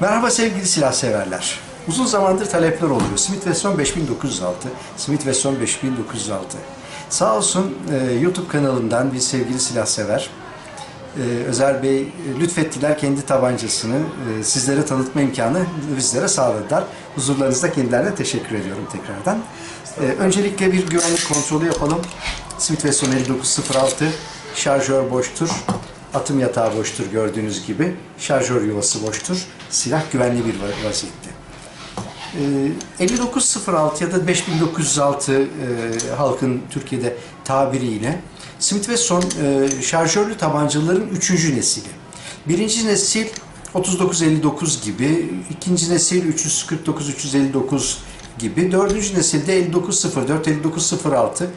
Merhaba sevgili silah severler. Uzun zamandır talepler oluyor. Smith Wesson 5906, Smith Wesson 5906. Sağ olsun e, YouTube kanalından bir sevgili silah sever. E, Özer Bey e, lütfettiler kendi tabancasını e, sizlere tanıtma imkanı bizlere sağladılar. Huzurlarınızda kendilerine teşekkür ediyorum tekrardan. E, öncelikle bir güvenlik kontrolü yapalım. Smith Wesson 5906 şarjör boştur. Atım yatağı boştur gördüğünüz gibi. Şarjör yuvası boştur. Silah güvenli bir va- vaziyette. Ee, 5906 ya da 5906 e, halkın Türkiye'de tabiriyle Smith Wesson e, şarjörlü tabancaların üçüncü nesili. Birinci nesil 3959 gibi, ikinci nesil 349-359 gibi, dördüncü nesilde 5904, 5906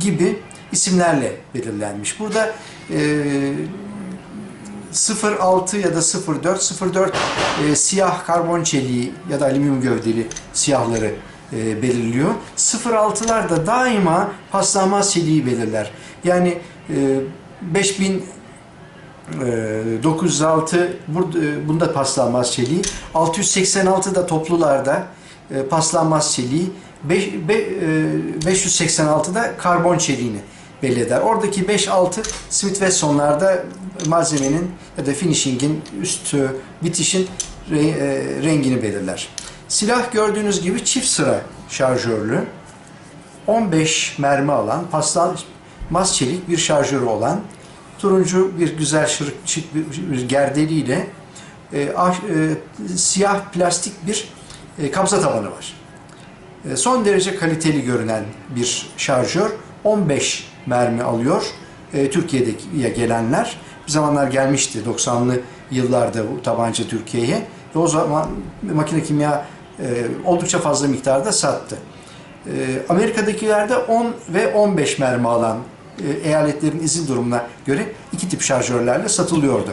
gibi isimlerle belirlenmiş. Burada e, 06 ya da 04, 04 e, siyah karbon çeliği ya da alüminyum gövdeli siyahları e, belirliyor. 06'lar da daima paslanmaz çeliği belirler. Yani e, 5000 e, 906 burada, e, bunda paslanmaz çeliği. 686 da toplularda e, paslanmaz çeliği. Beş- be- e, 586 da karbon çeliğini belli eder. Oradaki 5-6 Smith Wesson'larda malzemenin ya da finishing'in üst e, bitişin e, rengini belirler. Silah gördüğünüz gibi çift sıra şarjörlü. 15 mermi alan, paslanmaz çelik bir şarjörü olan, turuncu bir güzel şırık şık bir gerdeliyle e, ah- e, siyah plastik bir e, kabza tabanı var. E, son derece kaliteli görünen bir şarjör. 15 mermi alıyor. E, Türkiye'ye gelenler bir zamanlar gelmişti 90'lı yıllarda bu tabanca Türkiye'ye. Ve o zaman makine kimya e, oldukça fazla miktarda sattı. E, Amerika'dakilerde 10 ve 15 mermi alan e, eyaletlerin izin durumuna göre iki tip şarjörlerle satılıyordu.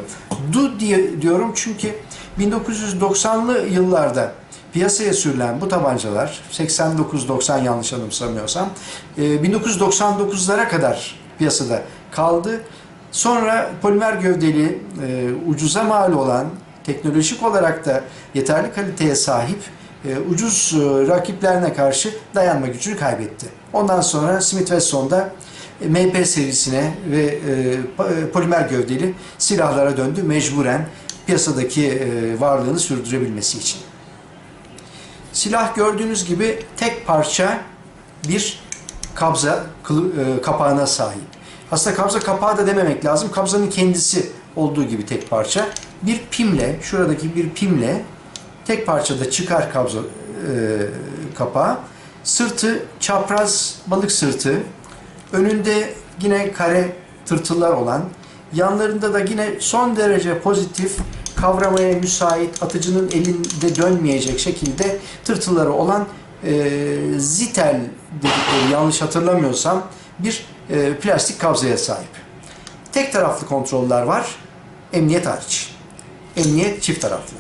Du diye diyorum çünkü 1990'lı yıllarda piyasaya sürülen bu tabancalar 89-90 yanlış anımsamıyorsam e, 1999'lara kadar piyasada kaldı. Sonra polimer gövdeli e, ucuza mal olan teknolojik olarak da yeterli kaliteye sahip e, ucuz e, rakiplerine karşı dayanma gücünü kaybetti. Ondan sonra Smith Wesson'da e, MP serisine ve e, e, polimer gövdeli silahlara döndü mecburen piyasadaki e, varlığını sürdürebilmesi için. Silah gördüğünüz gibi tek parça bir kabza e, kapağına sahip. Aslında kabza kapağı da dememek lazım. Kabzanın kendisi olduğu gibi tek parça. Bir pimle, şuradaki bir pimle tek parçada çıkar kabza e, kapağı. Sırtı çapraz balık sırtı. Önünde yine kare tırtıllar olan, yanlarında da yine son derece pozitif, kavramaya müsait, atıcının elinde dönmeyecek şekilde tırtılları olan e, zitel dedikleri yanlış hatırlamıyorsam bir e, plastik kabzaya sahip. Tek taraflı kontroller var, emniyet hariç. Emniyet çift taraflı.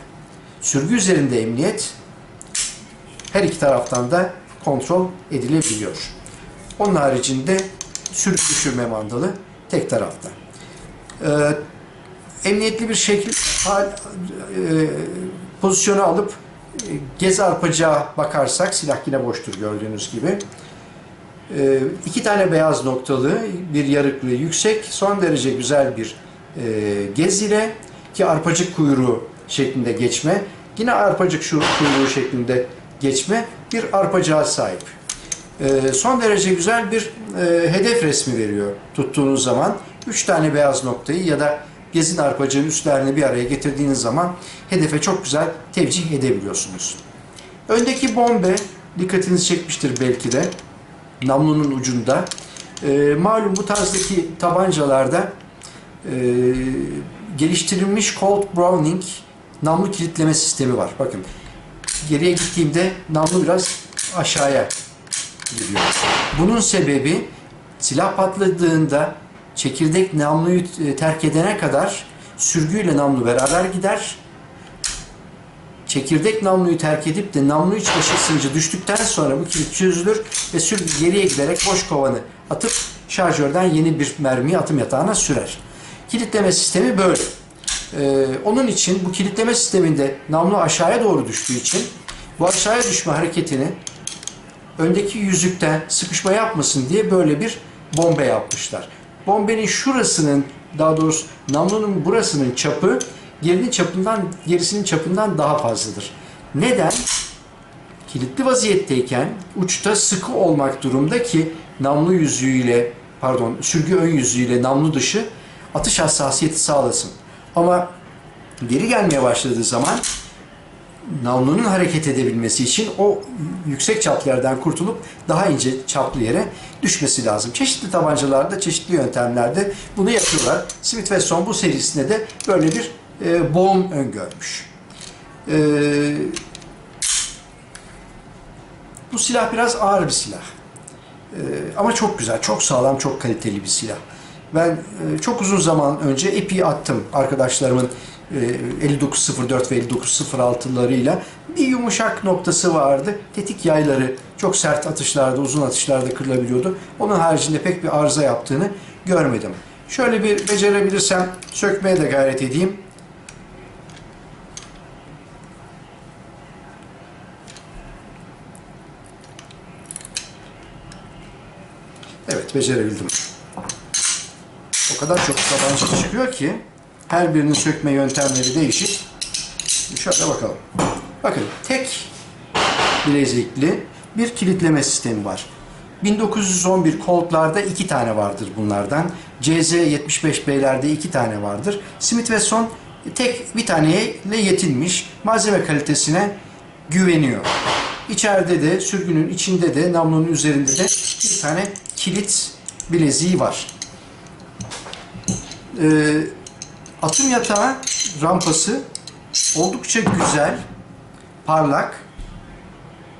Sürgü üzerinde emniyet, her iki taraftan da kontrol edilebiliyor. Onun haricinde sürgü düşürme mandalı tek tarafta. Ee, emniyetli bir şekil hal, e, pozisyonu alıp e, gez arpacağa bakarsak silah yine boştur gördüğünüz gibi. Ee, iki tane beyaz noktalı, bir yarıklı yüksek, son derece güzel bir e, gez ile ki arpacık kuyruğu şeklinde geçme, yine arpacık şu kuyruğu şeklinde geçme bir arpacığa sahip. Ee, son derece güzel bir e, hedef resmi veriyor tuttuğunuz zaman. Üç tane beyaz noktayı ya da gezin arpacığın üstlerini bir araya getirdiğiniz zaman hedefe çok güzel tevcih edebiliyorsunuz. Öndeki bombe dikkatinizi çekmiştir belki de namlunun ucunda. Ee, malum bu tarzdaki tabancalarda e, geliştirilmiş Colt Browning namlu kilitleme sistemi var. Bakın geriye gittiğimde namlu biraz aşağıya gidiyor. Bunun sebebi silah patladığında çekirdek namluyu e, terk edene kadar sürgüyle namlu beraber gider. Çekirdek namluyu terk edip de namlu iç ısıncı düştükten sonra bu kilit çözülür ve sürgü geriye giderek boş kovanı atıp şarjörden yeni bir mermiyi atım yatağına sürer. Kilitleme sistemi böyle. Ee, onun için bu kilitleme sisteminde namlu aşağıya doğru düştüğü için bu aşağıya düşme hareketini öndeki yüzükten sıkışma yapmasın diye böyle bir bombe yapmışlar. Bombenin şurasının daha doğrusu namlunun burasının çapı gerinin çapından gerisinin çapından daha fazladır. Neden? Kilitli vaziyetteyken uçta sıkı olmak durumda ki namlu yüzüğüyle pardon sürgü ön yüzüğüyle namlu dışı atış hassasiyeti sağlasın. Ama geri gelmeye başladığı zaman namlunun hareket edebilmesi için o yüksek çaplardan kurtulup daha ince çaplı yere düşmesi lazım. Çeşitli tabancalarda, çeşitli yöntemlerde bunu yapıyorlar. Smith Wesson bu serisinde de böyle bir e, boğum öngörmüş. E, bu silah biraz ağır bir silah. E, ama çok güzel, çok sağlam, çok kaliteli bir silah. Ben e, çok uzun zaman önce epi attım arkadaşlarımın 5904 ve 5906'larıyla. Bir yumuşak noktası vardı. Tetik yayları çok sert atışlarda, uzun atışlarda kırılabiliyordu. Onun haricinde pek bir arıza yaptığını görmedim. Şöyle bir becerebilirsem sökmeye de gayret edeyim. Evet becerebildim. O kadar çok tabanca çıkıyor ki her birinin sökme yöntemleri değişik. Şöyle bakalım. Bakın tek bilezikli bir kilitleme sistemi var. 1911 Colt'larda iki tane vardır bunlardan. CZ75B'lerde iki tane vardır. Smith Wesson tek bir taneyle yetinmiş. Malzeme kalitesine güveniyor. İçeride de sürgünün içinde de namlunun üzerinde de bir tane kilit bileziği var. Ee, atım yatağı rampası oldukça güzel, parlak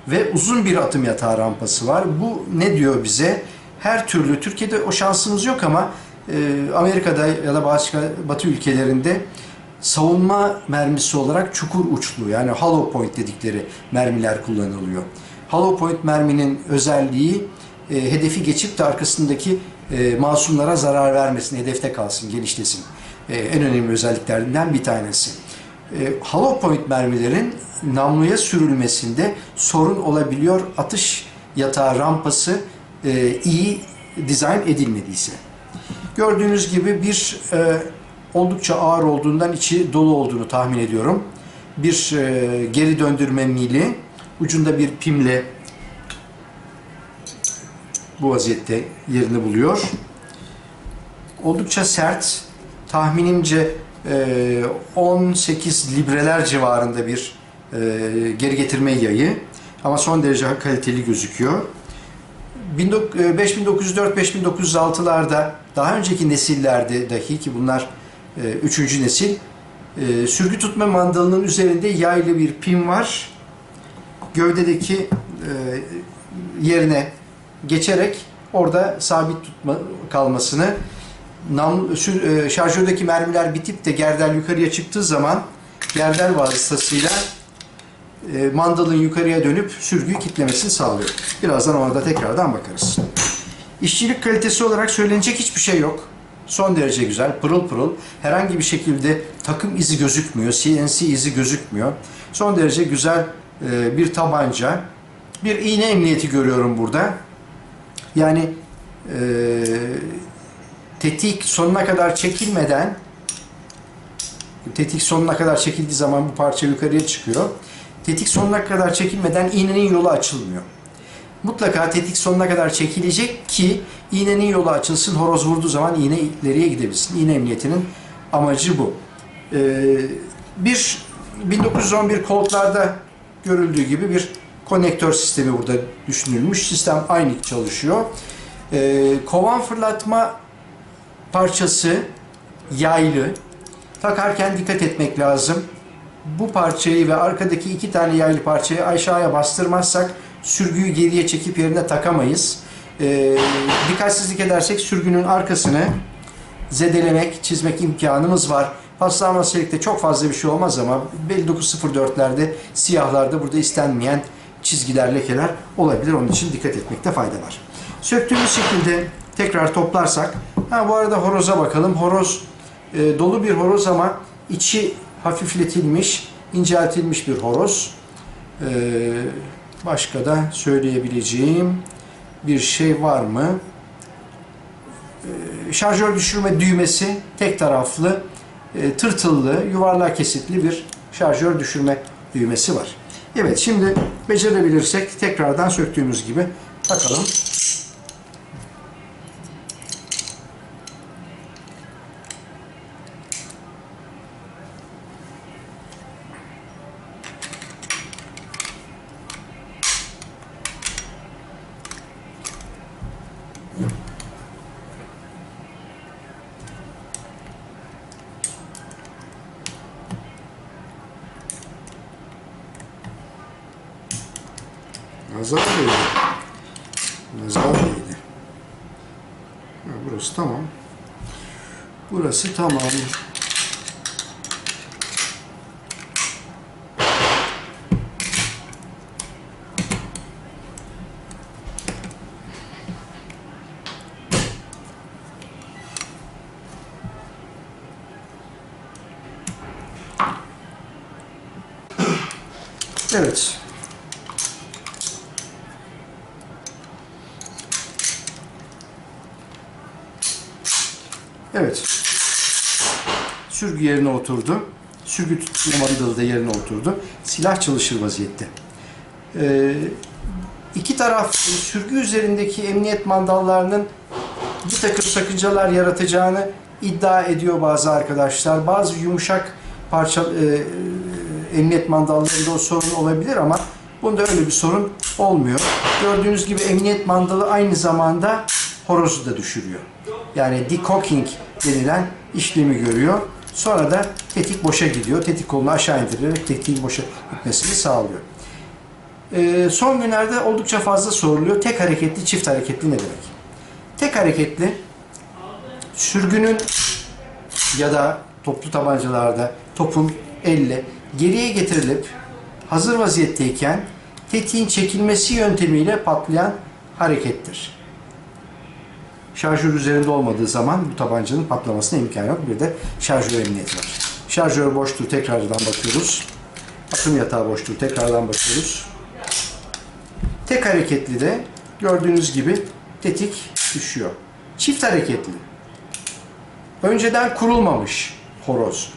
ve uzun bir atım yatağı rampası var. Bu ne diyor bize? Her türlü, Türkiye'de o şansımız yok ama e, Amerika'da ya da başka Batı ülkelerinde savunma mermisi olarak çukur uçlu yani hollow point dedikleri mermiler kullanılıyor. Hollow point merminin özelliği e, hedefi geçip de arkasındaki e, masumlara zarar vermesin, hedefte kalsın, genişlesin. E, en önemli özelliklerinden bir tanesi. E, hollow point mermilerin namluya sürülmesinde sorun olabiliyor. Atış yatağı rampası e, iyi dizayn edilmediyse. Gördüğünüz gibi bir e, oldukça ağır olduğundan içi dolu olduğunu tahmin ediyorum. Bir geri döndürme mili, ucunda bir pimle bu vaziyette yerini buluyor. Oldukça sert, tahminimce e, 18 libreler civarında bir e, geri getirme yayı ama son derece kaliteli gözüküyor. 5904-5906'larda daha önceki nesillerde dahi ki bunlar e, üçüncü nesil e, sürgü tutma mandalının üzerinde yaylı bir pin var. Gövdedeki e, yerine geçerek orada sabit tutma kalmasını nam, e, şarjördeki mermiler bitip de gerdel yukarıya çıktığı zaman gerdel vasıtasıyla e, mandalın yukarıya dönüp sürgüyü kitlemesini sağlıyor. Birazdan ona da tekrardan bakarız. İşçilik kalitesi olarak söylenecek hiçbir şey yok. Son derece güzel, pırıl pırıl. Herhangi bir şekilde takım izi gözükmüyor, CNC izi gözükmüyor. Son derece güzel e, bir tabanca. Bir iğne emniyeti görüyorum burada. Yani e, tetik sonuna kadar çekilmeden tetik sonuna kadar çekildiği zaman bu parça yukarıya çıkıyor. Tetik sonuna kadar çekilmeden iğnenin yolu açılmıyor. Mutlaka tetik sonuna kadar çekilecek ki iğnenin yolu açılsın, horoz vurduğu zaman iğne ileriye gidebilsin. İğne emniyetinin amacı bu. Ee, bir 1911 Colt'larda görüldüğü gibi bir konektör sistemi burada düşünülmüş. Sistem aynı çalışıyor. Ee, kovan fırlatma parçası yaylı. Takarken dikkat etmek lazım. Bu parçayı ve arkadaki iki tane yaylı parçayı aşağıya bastırmazsak sürgüyü geriye çekip yerine takamayız. Ee, dikkatsizlik edersek sürgünün arkasını zedelemek, çizmek imkanımız var. Paslanma selikte çok fazla bir şey olmaz ama 5904'lerde, siyahlarda burada istenmeyen çizgiler, lekeler olabilir. Onun için dikkat etmekte fayda var. Söktüğümüz şekilde tekrar toplarsak, ha bu arada horoza bakalım. Horoz e, dolu bir horoz ama içi hafifletilmiş, inceltilmiş bir horoz. Ee, başka da söyleyebileceğim bir şey var mı? Ee, şarjör düşürme düğmesi tek taraflı, e, tırtıllı, yuvarlak kesitli bir şarjör düşürme düğmesi var. Evet şimdi becerebilirsek tekrardan söktüğümüz gibi takalım. Nazar değdi. Nazar değdi. Ha, burası tamam. Burası tamam. Evet. Evet. Sürgü yerine oturdu. Sürgü tutma mandalı da yerine oturdu. Silah çalışır vaziyette. Ee, iki taraf sürgü üzerindeki emniyet mandallarının bir takım sakıncalar yaratacağını iddia ediyor bazı arkadaşlar. Bazı yumuşak parça e, e, emniyet mandallarında o sorun olabilir ama bunda öyle bir sorun olmuyor. Gördüğünüz gibi emniyet mandalı aynı zamanda horozu da düşürüyor. Yani decocking denilen işlemi görüyor. Sonra da tetik boşa gidiyor. Tetik kolunu aşağı indirerek tetiğin boşa gitmesini sağlıyor. Ee, son günlerde oldukça fazla soruluyor. Tek hareketli, çift hareketli ne demek? Tek hareketli sürgünün ya da toplu tabancalarda topun elle geriye getirilip hazır vaziyetteyken tetiğin çekilmesi yöntemiyle patlayan harekettir. Şarjör üzerinde olmadığı zaman bu tabancanın patlamasına imkan yok. Bir de şarjör emniyeti var. Şarjör boştur tekrardan bakıyoruz. Atım yatağı boştur tekrardan bakıyoruz. Tek hareketli de gördüğünüz gibi tetik düşüyor. Çift hareketli. Önceden kurulmamış horoz.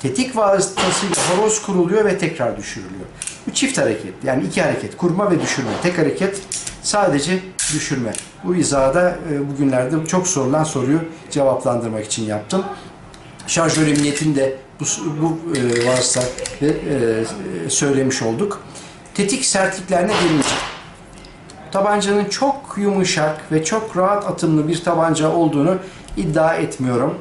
Tetik vasıtasıyla horoz kuruluyor ve tekrar düşürülüyor. Bu çift hareket. Yani iki hareket. Kurma ve düşürme. Tek hareket sadece düşürme. Bu izahda e, bugünlerde çok sorulan soruyu cevaplandırmak için yaptım. Şarjör emniyetini de bu, bu e, ve e, söylemiş olduk. Tetik sertliklerine gelince tabancanın çok yumuşak ve çok rahat atımlı bir tabanca olduğunu iddia etmiyorum.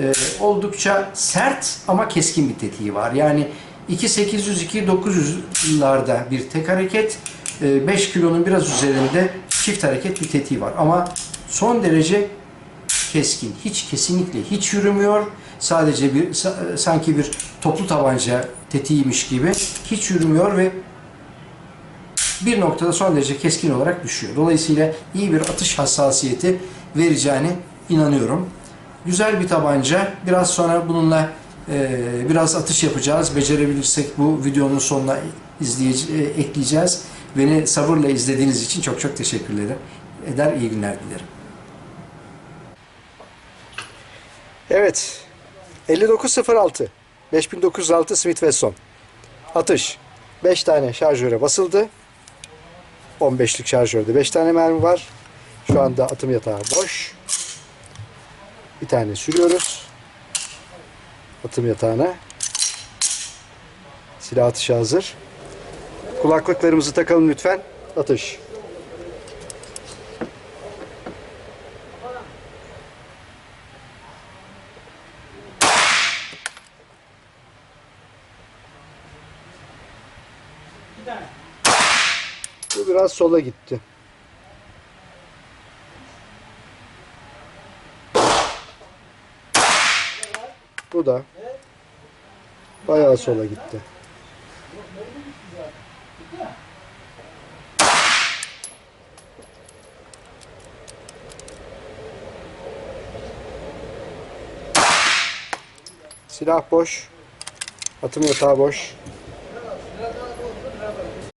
Ee, oldukça sert ama keskin bir tetiği var. Yani 2800-2900'larda bir tek hareket, 5 kilonun biraz üzerinde çift hareket bir tetiği var. Ama son derece keskin. Hiç kesinlikle hiç yürümüyor. Sadece bir sa- sanki bir toplu tabanca tetiğiymiş gibi hiç yürümüyor ve bir noktada son derece keskin olarak düşüyor. Dolayısıyla iyi bir atış hassasiyeti vereceğine inanıyorum. Güzel bir tabanca. Biraz sonra bununla e, biraz atış yapacağız. Becerebilirsek bu videonun sonuna izleyece- e, ekleyeceğiz. Beni sabırla izlediğiniz için çok çok teşekkür ederim. Eder iyi günler dilerim. Evet. 5906 5906 Smith Wesson. Atış. 5 tane şarjöre basıldı. 15'lik şarjörde 5 tane mermi var. Şu anda atım yatağı boş. Bir tane sürüyoruz. Atım yatağına. Silah atışı hazır. Kulaklıklarımızı takalım lütfen. Atış. Bu biraz sola gitti. Bu da bayağı sola gitti. Silah boş. Atım yatağı boş.